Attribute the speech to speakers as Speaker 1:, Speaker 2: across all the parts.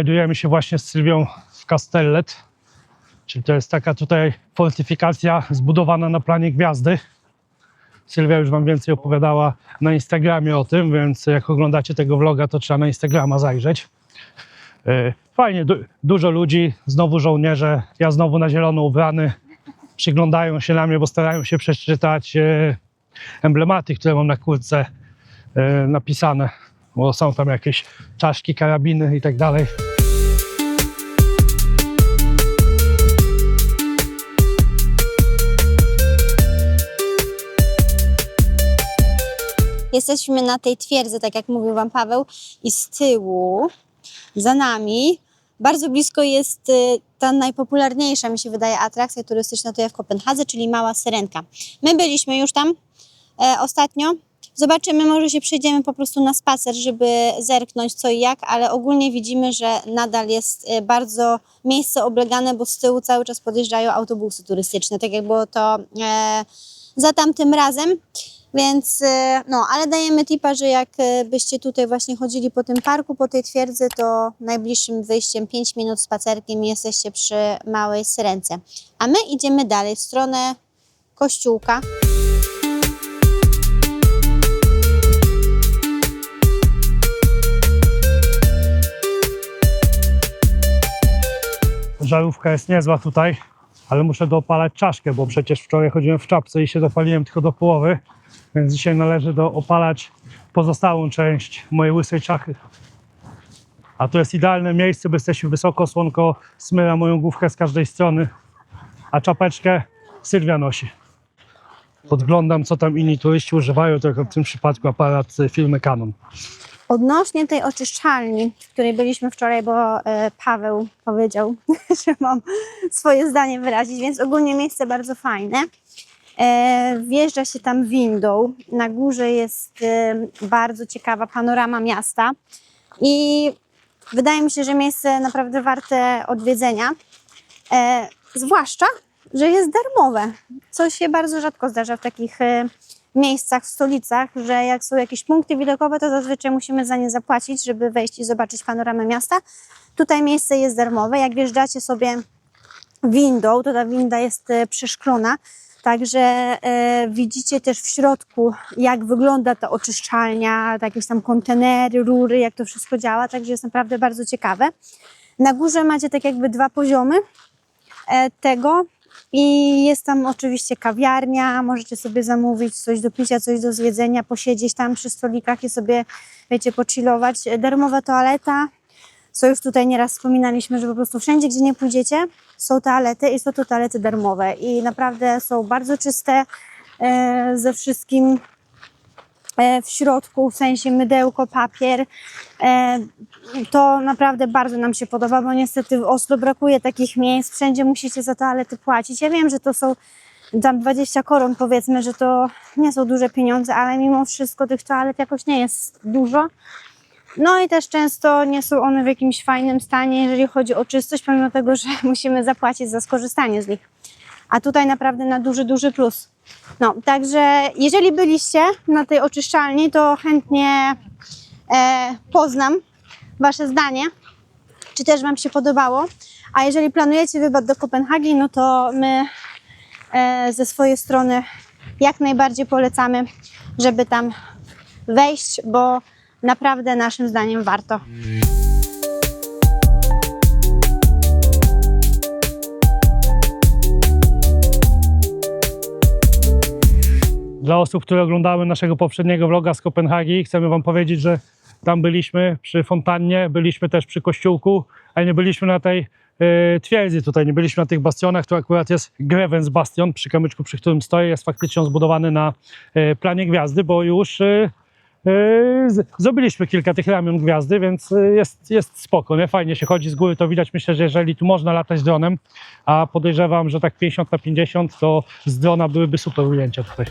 Speaker 1: Znajdujemy się właśnie z Sylwią w Castellet, czyli to jest taka tutaj fortyfikacja zbudowana na planie gwiazdy. Sylwia już Wam więcej opowiadała na Instagramie o tym, więc jak oglądacie tego vloga, to trzeba na Instagrama zajrzeć. Yy, Fajnie, du- dużo ludzi, znowu żołnierze, ja znowu na zielono ubrany, przyglądają się na mnie, bo starają się przeczytać e, emblematy, które mam na kurtce e, napisane, bo są tam jakieś czaszki, karabiny i tak dalej.
Speaker 2: Jesteśmy na tej twierdzy, tak jak mówił Wam Paweł, i z tyłu, za nami, bardzo blisko jest y, ta najpopularniejsza, mi się wydaje, atrakcja turystyczna tutaj w Kopenhadze, czyli Mała Syrenka. My byliśmy już tam e, ostatnio. Zobaczymy, może się przejdziemy po prostu na spacer, żeby zerknąć co i jak, ale ogólnie widzimy, że nadal jest e, bardzo miejsce oblegane, bo z tyłu cały czas podjeżdżają autobusy turystyczne, tak jak było to e, za tamtym razem. Więc e, no, ale dajemy tipa, że jak e, tutaj właśnie chodzili po tym parku, po tej twierdzy, to najbliższym wyjściem 5 minut spacerkiem jesteście przy małej syrence. A my idziemy dalej w stronę kościółka.
Speaker 1: Żarówka jest niezła tutaj, ale muszę dopalać czaszkę, bo przecież wczoraj chodziłem w czapce i się dopaliłem tylko do połowy, więc dzisiaj należy dopalać pozostałą część mojej łysej czachy. A to jest idealne miejsce, bo jesteśmy wysoko, słonko smyra moją główkę z każdej strony, a czapeczkę Sylwia nosi. Podglądam, co tam inni turyści używają, tylko w tym przypadku aparat y, firmy Canon.
Speaker 2: Odnośnie tej oczyszczalni, w której byliśmy wczoraj, bo e, Paweł powiedział, że mam swoje zdanie wyrazić, więc ogólnie miejsce bardzo fajne. E, wjeżdża się tam windą. Na górze jest e, bardzo ciekawa panorama miasta i wydaje mi się, że miejsce naprawdę warte odwiedzenia. Zwłaszcza, że jest darmowe, co się bardzo rzadko zdarza w takich miejscach, w stolicach, że jak są jakieś punkty widokowe, to zazwyczaj musimy za nie zapłacić, żeby wejść i zobaczyć panoramę miasta. Tutaj miejsce jest darmowe. Jak wjeżdżacie sobie windą, to ta winda jest e, przeszklona, także e, widzicie też w środku, jak wygląda ta oczyszczalnia, te jakieś tam kontenery, rury, jak to wszystko działa, także jest naprawdę bardzo ciekawe. Na górze macie tak jakby dwa poziomy e, tego i jest tam oczywiście kawiarnia, możecie sobie zamówić coś do picia, coś do zjedzenia, posiedzieć tam przy stolikach i sobie, wiecie, pochillować. Darmowa toaleta, co już tutaj nieraz wspominaliśmy, że po prostu wszędzie, gdzie nie pójdziecie, są toalety i są to toalety darmowe. I naprawdę są bardzo czyste e, ze wszystkim w środku, w sensie mydełko, papier. E, to naprawdę bardzo nam się podoba, bo niestety w Oslo brakuje takich miejsc, wszędzie musicie za toalety płacić. Ja wiem, że to są tam 20 koron powiedzmy, że to nie są duże pieniądze, ale mimo wszystko tych toalet jakoś nie jest dużo. No i też często nie są one w jakimś fajnym stanie, jeżeli chodzi o czystość, pomimo tego, że musimy zapłacić za skorzystanie z nich. A tutaj naprawdę na duży, duży plus. No, także jeżeli byliście na tej oczyszczalni, to chętnie e, poznam Wasze zdanie, czy też Wam się podobało. A jeżeli planujecie wypad do Kopenhagi, no to my e, ze swojej strony jak najbardziej polecamy, żeby tam wejść, bo naprawdę naszym zdaniem warto.
Speaker 1: Dla osób, które oglądały naszego poprzedniego vloga z Kopenhagi, chcemy Wam powiedzieć, że tam byliśmy przy fontannie, byliśmy też przy kościółku, ale nie byliśmy na tej e, twierdzy tutaj, nie byliśmy na tych bastionach. To akurat jest Grevens Bastion, przy kamyczku, przy którym stoję, jest faktycznie zbudowany na e, planie gwiazdy, bo już e, z- zrobiliśmy kilka tych ramion gwiazdy, więc jest, jest spoko, nie? fajnie się chodzi z góry, to widać. Myślę, że jeżeli tu można latać dronem, a podejrzewam, że tak 50 na 50, to z drona byłyby super ujęcia tutaj.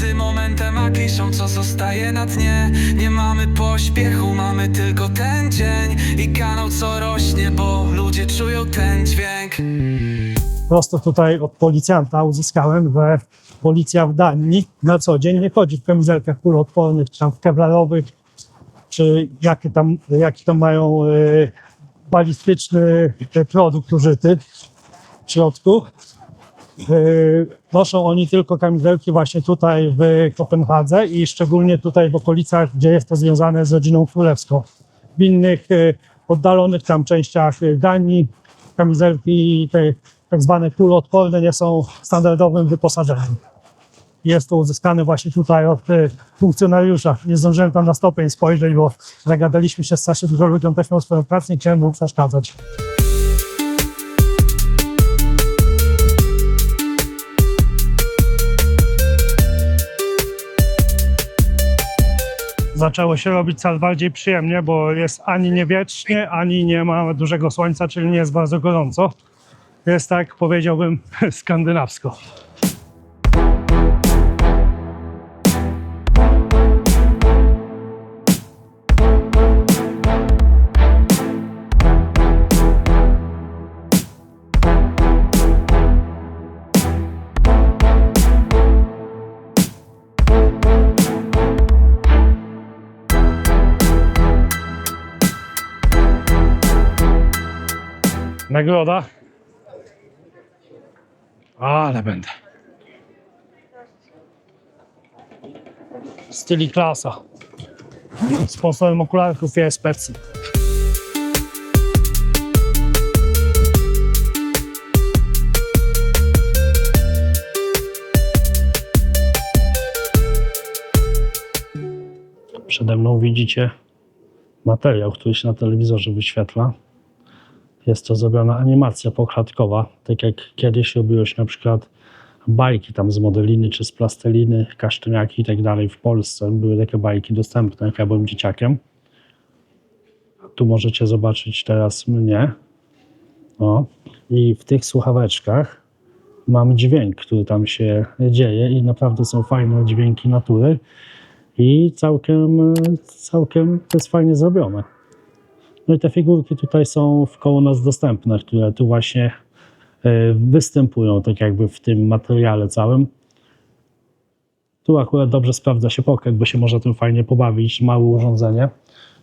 Speaker 3: Między momentem a piszą, co zostaje na dnie. Nie mamy pośpiechu, mamy tylko ten dzień. I kanał, co rośnie, bo ludzie czują ten dźwięk.
Speaker 1: Prosto tutaj od policjanta uzyskałem, że policja w Danii na co dzień nie chodzi w kamizelkach kuloodpornych, czy tam w kevlarowych, czy jaki tam, jaki tam mają e, balistyczny produkt użyty w środku. E, noszą oni tylko kamizelki właśnie tutaj w Kopenhadze i szczególnie tutaj w okolicach, gdzie jest to związane z rodziną królewską. W innych e, oddalonych tam częściach e, Danii kamizelki te tak zwane kuloodporne nie są standardowym wyposażeniem. Jest to uzyskane właśnie tutaj od funkcjonariusza. Nie zdążyłem tam na stopień spojrzeć, bo zagadaliśmy się strasznie dużo ludziom, też miał swoją pracę, nie chciałem mu przeszkadzać. Zaczęło się robić coraz bardziej przyjemnie, bo jest ani nie wiecznie, ani nie ma dużego słońca, czyli nie jest bardzo gorąco. Jest tak, powiedziałbym, skandynawsko. Nagroda. Ale będę. Styli klasa. Sponsorem okularków jest Pepsi. Przede mną widzicie materiał, który się na telewizorze wyświetla. Jest to zrobiona animacja poklatkowa, tak jak kiedyś robiło się na przykład bajki tam z modeliny czy z plasteliny, kasztaniaki i tak dalej w Polsce. Były takie bajki dostępne, jak ja byłem dzieciakiem. Tu możecie zobaczyć teraz mnie. O. I w tych słuchaweczkach mam dźwięk, który tam się dzieje i naprawdę są fajne dźwięki natury i całkiem, całkiem to jest fajnie zrobione. No i te figurki tutaj są koło nas dostępne, które tu właśnie e, występują tak jakby w tym materiale całym. Tu akurat dobrze sprawdza się pocket, bo się można tym fajnie pobawić, małe urządzenie.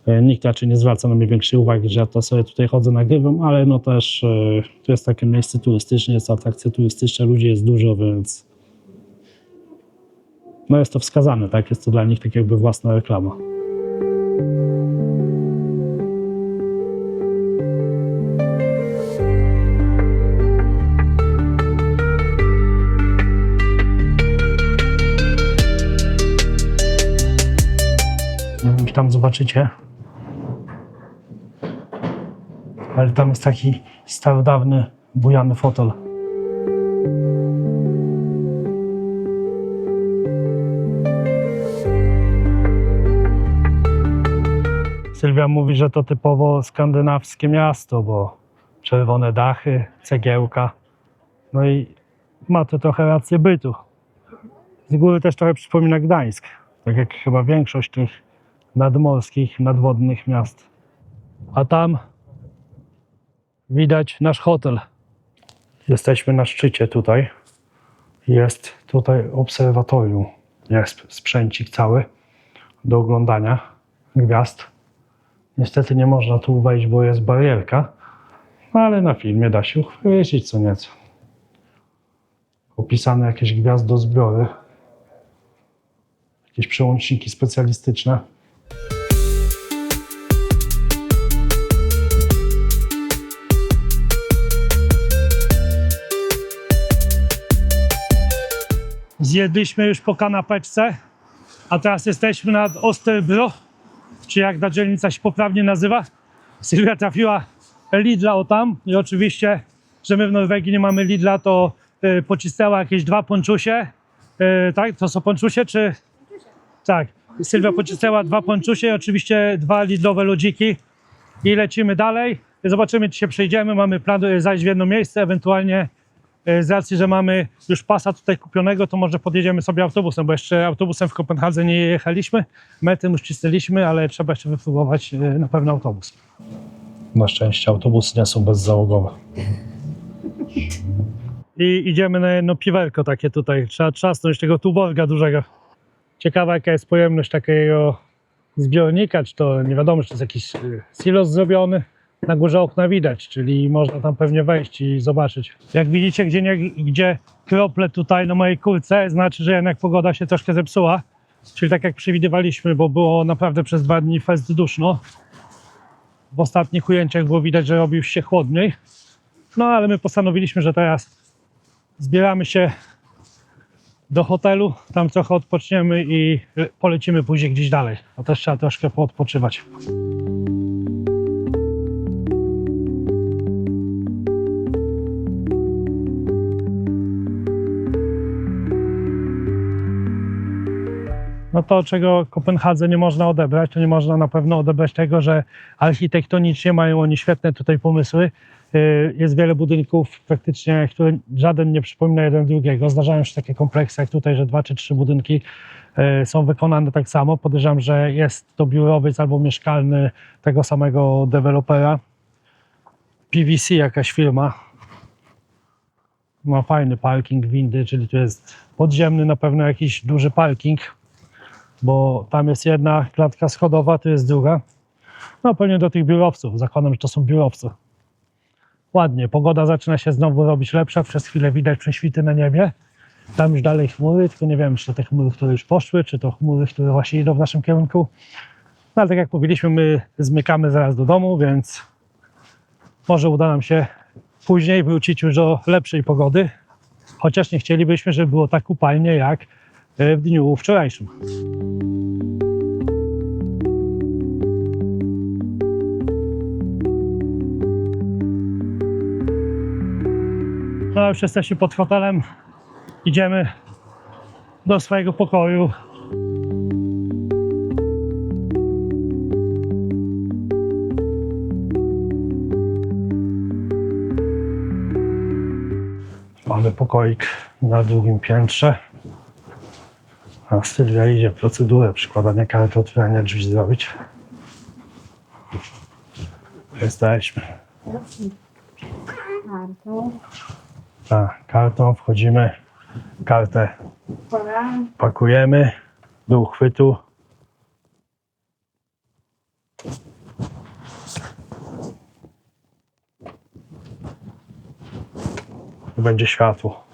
Speaker 1: E, Nikt raczej nie zwraca na mnie większej uwagi, że ja to sobie tutaj chodzę, nagrywam, ale no też e, to jest takie miejsce turystyczne, jest atrakcja turystyczna, ludzi jest dużo, więc no jest to wskazane, tak? Jest to dla nich tak jakby własna reklama. Zobaczycie. Ale tam jest taki starodawny, bujany fotel. Sylwia mówi, że to typowo skandynawskie miasto, bo czerwone dachy, cegiełka. No i ma to trochę rację bytu. Z góry też trochę przypomina Gdańsk, tak jak chyba większość tych nadmorskich, nadwodnych miast. A tam widać nasz hotel. Jesteśmy na szczycie tutaj. Jest tutaj obserwatorium. Jest sprzęcik cały do oglądania gwiazd. Niestety nie można tu wejść, bo jest barierka, no ale na filmie da się uchwycić co nieco. Opisane jakieś gwiazdozbiory, jakieś przełączniki specjalistyczne. Zjedliśmy już po kanapeczce, a teraz jesteśmy nad Osterbro, czy jak ta dzielnica się poprawnie nazywa. Sylwia trafiła Lidla o tam i oczywiście, że my w Norwegii nie mamy Lidla, to y, pocisnęła jakieś dwa ponczusie. Y, tak, to są ponczusie, czy... Tak, Sylwia pocisnęła dwa ponczusie i oczywiście dwa Lidlowe lodziki i lecimy dalej. Zobaczymy, czy się przejdziemy. Mamy plan y, zajść w jedno miejsce, ewentualnie e, z racji, że mamy już pasa tutaj kupionego, to może podjedziemy sobie autobusem, bo jeszcze autobusem w Kopenhadze nie jechaliśmy. Mety już cisnęliśmy, ale trzeba jeszcze wypróbować e, na pewno autobus. Na szczęście autobusy nie są bezzałogowe. I idziemy na jedno piwerko takie tutaj. Trzeba trzasnąć tego tuborga dużego. Ciekawa jaka jest pojemność takiego zbiornika, czy to nie wiadomo, czy to jest jakiś y, silos zrobiony. Na górze okna widać, czyli można tam pewnie wejść i zobaczyć. Jak widzicie, gdzie, nie, gdzie krople tutaj na mojej kurce, znaczy, że jednak pogoda się troszkę zepsuła. Czyli tak jak przewidywaliśmy, bo było naprawdę przez dwa dni fest duszno. W ostatnich ujęciach było widać, że robił się chłodniej. No ale my postanowiliśmy, że teraz zbieramy się do hotelu, tam trochę odpoczniemy i polecimy później gdzieś dalej. A też trzeba troszkę poodpoczywać. No to, czego Kopenhadze nie można odebrać, to nie można na pewno odebrać tego, że architektonicznie mają oni świetne tutaj pomysły. Y, Jest wiele budynków praktycznie, które żaden nie przypomina jeden drugiego. Zdarzają się takie kompleksy jak tutaj, że dwa czy trzy budynki y, są wykonane tak samo. Podejrzewam, że jest to biurowiec albo mieszkalny tego samego dewelopera. PVC jakaś firma. Ma fajny parking, windy, czyli tu jest podziemny na pewno jakiś duży parking, bo tam jest jedna klatka schodowa, tu jest druga. No pewnie do tych biurowców. Zakładam, że to są biurowcy. Ładnie, pogoda zaczyna się znowu robić lepsza. Przez chwilę widać prześwity na niebie. Tam już dalej chmury, tylko nie wiem, czy to te chmury, które już poszły, czy to chmury, które właśnie idą w naszym kierunku. No ale tak jak powiedzieliśmy, my zmykamy zaraz do domu, więc może uda nam się później wrócić już do lepszej pogody. Chociaż nie chcielibyśmy, żeby było tak upalnie jak w dniu wczorajszym. Już jesteśmy pod hotelem. Idziemy do swojego pokoju. Mamy pokoik na drugim piętrze. A Sylwia idzie procedurę przykładania karty otwierania drzwi zrobić. Jesteśmy. Tak, kartą wchodzimy, kartę pakujemy do uchwytu. Tu będzie światło.